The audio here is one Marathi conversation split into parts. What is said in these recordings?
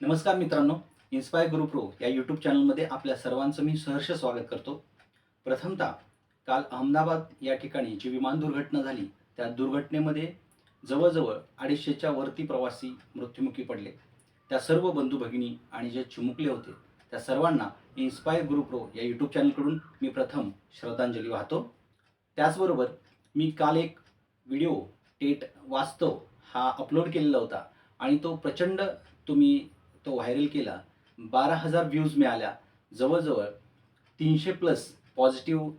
नमस्कार मित्रांनो इन्स्पायर गुरु प्रो या यूट्यूब चॅनलमध्ये आपल्या सर्वांचं मी सहर्ष स्वागत करतो. प्रथमतः काल अहमदाबाद या ठिकाणी जी विमान दुर्घटना झाली त्या दुर्घटनेमध्ये जवळजवळ अडीचशेच्या वरती प्रवासी मृत्युमुखी पडले. त्या सर्व बंधू भगिनी आणि जे चिमुकले होते त्या सर्वांना इन्स्पायर गुरु प्रो या यूट्यूब चॅनलकडून मी प्रथम श्रद्धांजली वाहतो. त्याचबरोबर मी काल एक व्हिडिओ टेट वास्तव हा अपलोड केलेला होता आणि तो प्रचंड तुम्ही तो व्हायरल केला बारा हजार व्ह्यूज मिळाल्या. जवळजवळ तीनशे प्लस पॉझिटिव्ह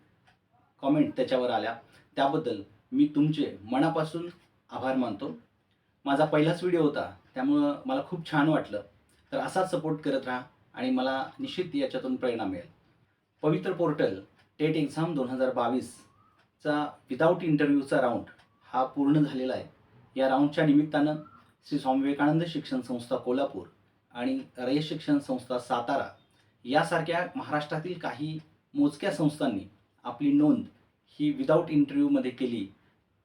कॉमेंट त्याच्यावर आल्या. त्याबद्दल मी तुमचे मनापासून आभार मानतो. माझा पहिलाच व्हिडिओ होता त्यामुळं मला खूप छान वाटलं. तर असाच सपोर्ट करत राहा आणि मला निश्चित याच्यातून प्रेरणा मिळेल. पवित्र पोर्टल टेट एक्झाम दोन हजार बावीसचा विदाऊट इंटरव्ह्यूचा राऊंड हा पूर्ण झालेला आहे. या राऊंडच्या निमित्तानं श्री स्वामी विवेकानंद शिक्षण संस्था कोल्हापूर आणि रयत शिक्षण संस्था सातारा यासारख्या महाराष्ट्रातील काही मोजक्या संस्थांनी आपली नोंद ही विदाऊट इंटरव्ह्यूमध्ये केली.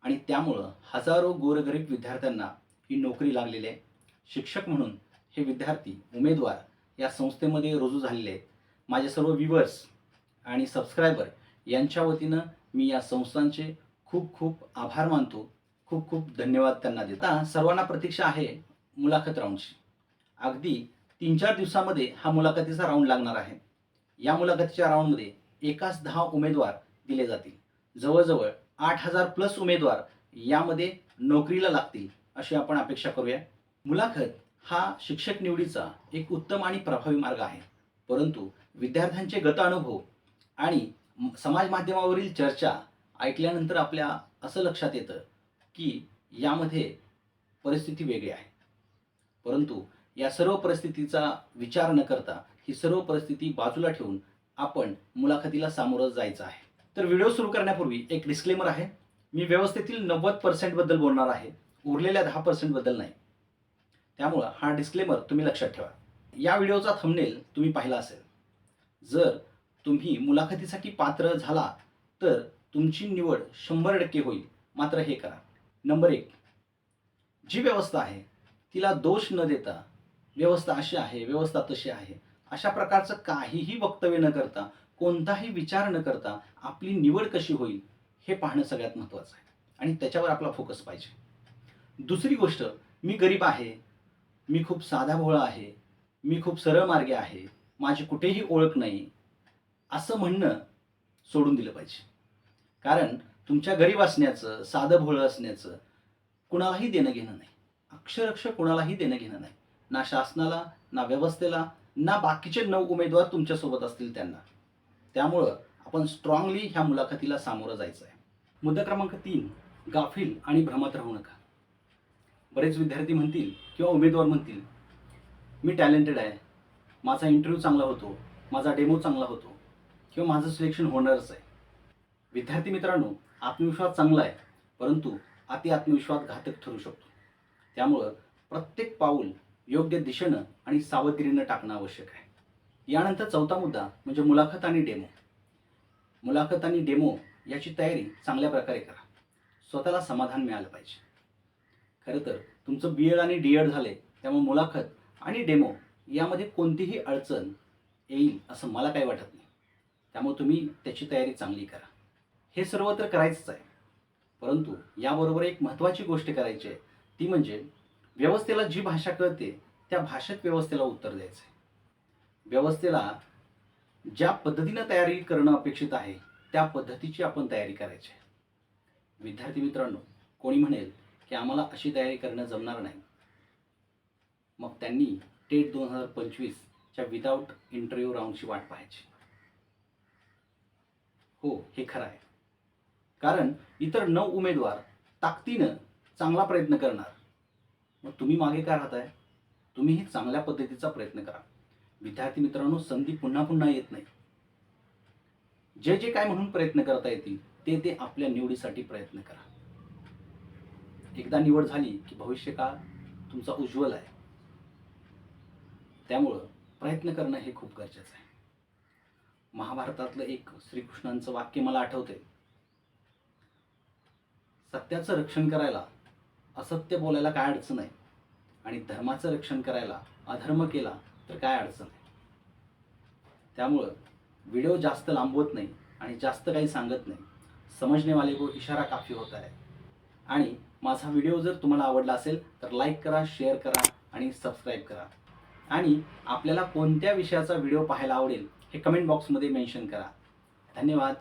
आणि त्यामुळं हजारो गोरगरीब विद्यार्थ्यांना ही नोकरी लागलेली आहे. शिक्षक म्हणून हे विद्यार्थी उमेदवार या संस्थेमध्ये रुजू झालेले आहेत. माझे सर्व व्ह्युअर्स आणि सबस्क्रायबर यांच्या वतीनं मी या संस्थांचे खूप खूप आभार मानतो. खूप खूप धन्यवाद त्यांना देता. सर्वांना प्रतीक्षा आहे मुलाखत राऊंडची अगदी तीन चार दिवसामध्ये हा मुलाखतीचा राऊंड लागणार आहे. या मुलाखतीच्या राऊंडमध्ये एकाच दहा उमेदवार दिले जातील. जवळजवळ आठ हजार प्लस उमेदवार यामध्ये नोकरीला लागतील अशी आपण अपेक्षा करूया. मुलाखत हा शिक्षक निवडीचा एक उत्तम आणि प्रभावी मार्ग आहे. परंतु विद्यार्थ्यांचे गत अनुभव आणि समाज माध्यमावरील चर्चा ऐकल्यानंतर आपल्या असं लक्षात येतं की यामध्ये परिस्थिती वेगळी आहे. परंतु या सर्व परिस्थितीचा विचार न करता ही सर्व परिस्थिती बाजूला ठेवून आपण मुलाखतीला सामोरं जायचं आहे. तर व्हिडिओ सुरू करण्यापूर्वी एक डिस्क्लेमर आहे. मी व्यवस्थेतील नव्वद पर्सेंटबद्दल बोलणार आहे. उरलेल्या दहा पर्सेंटबद्दल नाही. त्यामुळं हा डिस्क्लेमर तुम्ही लक्षात ठेवा. या व्हिडिओचा थंबनेल तुम्ही पाहिला असेल. जर तुम्ही मुलाखतीसाठी पात्र झाला तर तुमची निवड शंभर टक्के होईल. मात्र हे करा. नंबर एक जी व्यवस्था आहे तिला दोष न देता व्यवस्था अशी आहे व्यवस्था तशी आहे. अशा प्रकारचं काहीही वक्तव्य न करता कोणताही विचार न करता आपली निवड कशी होईल हे पाहणं सगळ्यात महत्त्वाचं आहे. आणि त्याच्यावर आपला फोकस पाहिजे. दुसरी गोष्ट मी गरीब आहे मी खूप साधा भोळा आहे मी खूप सरळ मार्गे आहे माझी कुठेही ओळख नाही असं म्हणणं सोडून दिलं पाहिजे. कारण तुमच्या गरीब असण्याचं साधं भोळं असण्याचं कुणालाही देणं घेणं नाही. अक्षरक्ष कुणालाही देणं घेणं नाही. ना शासनाला ना व्यवस्थेला ना बाकीचे नऊ उमेदवार तुमच्यासोबत असतील त्यांना. त्यामुळं आपण स्ट्रॉंगली ह्या मुलाखतीला सामोरं जायचं आहे मुद्दा क्रमांक तीन गाफील आणि भ्रमात राहू नका. बरेच विद्यार्थी म्हणतील किंवा उमेदवार म्हणतील मी टॅलेंटेड आहे. माझा इंटरव्ह्यू चांगला होतो. माझा डेमो चांगला होतो. किंवा माझं सिलेक्शन होणारच आहे. विद्यार्थी मित्रांनो आत्मविश्वास चांगला आहे परंतु अति आत्मविश्वास घातक ठरू शकतो. त्यामुळं प्रत्येक पाऊल योग्य दिशेनं आणि सावधगिरीनं टाकणं आवश्यक आहे. यानंतर चौथा मुद्दा म्हणजे मुलाखत आणि डेमो. मुलाखत आणि डेमो याची तयारी चांगल्या प्रकारे करा. स्वतःला समाधान मिळालं पाहिजे. खरं तर तुमचं बी एड आणि डी एड झाले त्यामुळे मुलाखत आणि डेमो यामध्ये कोणतीही अडचण येईल असं मला काही वाटत नाही. त्यामुळे तुम्ही त्याची तयारी चांगली करा. हे सर्व तर करायचंच आहे. परंतु याबरोबर एक महत्त्वाची गोष्ट करायची आहे. ती म्हणजे व्यवस्थेला जी भाषा कळते त्या भाषेत व्यवस्थेला उत्तर द्यायचं आहे व्यवस्थेला ज्या पद्धतीनं तयारी करणं अपेक्षित आहे त्या पद्धतीची आपण तयारी करायची आहे. विद्यार्थी मित्रांनो कोणी म्हणेल की आम्हाला अशी तयारी करणं जमणार नाही. मग त्यांनी टेट दोन हजार पंचवीसच्या विदाऊट इंटरव्ह्यू राऊंडची वाट पाहायची. हो हे खरं आहे. कारण इतर नऊ उमेदवार ताकदीनं चांगला प्रयत्न करणार. मग तुम्ही मागे काय राहताय? तुम्हीही चांगल्या पद्धतीचा प्रयत्न करा. विद्यार्थी मित्रांनो संधी पुन्हा पुन्हा येत नाही. जे जे काय म्हणून प्रयत्न करता येतील ते ते आपल्या निवडीसाठी प्रयत्न करा. एकदा निवड झाली की भविष्य काळ तुमचा उज्ज्वल आहे. त्यामुळं प्रयत्न करणं हे खूप गरजेचं आहे. महाभारतातलं एक श्रीकृष्णांचं वाक्य मला आठवते सत्याचं रक्षण करायला असत्य बोलायला काय अडचण आहे? आणि धर्माचं रक्षण करायला अधर्म केला तर काय अडचण आहे? त्यामुळं व्हिडिओ जास्त लांबवत नाही आणि जास्त काही सांगत नाही. समजणे वाले को इशारा काफी होता है आणि माझा व्हिडिओ जर तुम्हाला आवडला असेल तर लाईक करा शेअर करा आणि सबस्क्राईब करा. आणि आपल्याला कोणत्या विषयाचा व्हिडिओ पाहायला आवडेल हे कमेंट बॉक्समध्ये मेन्शन करा. धन्यवाद.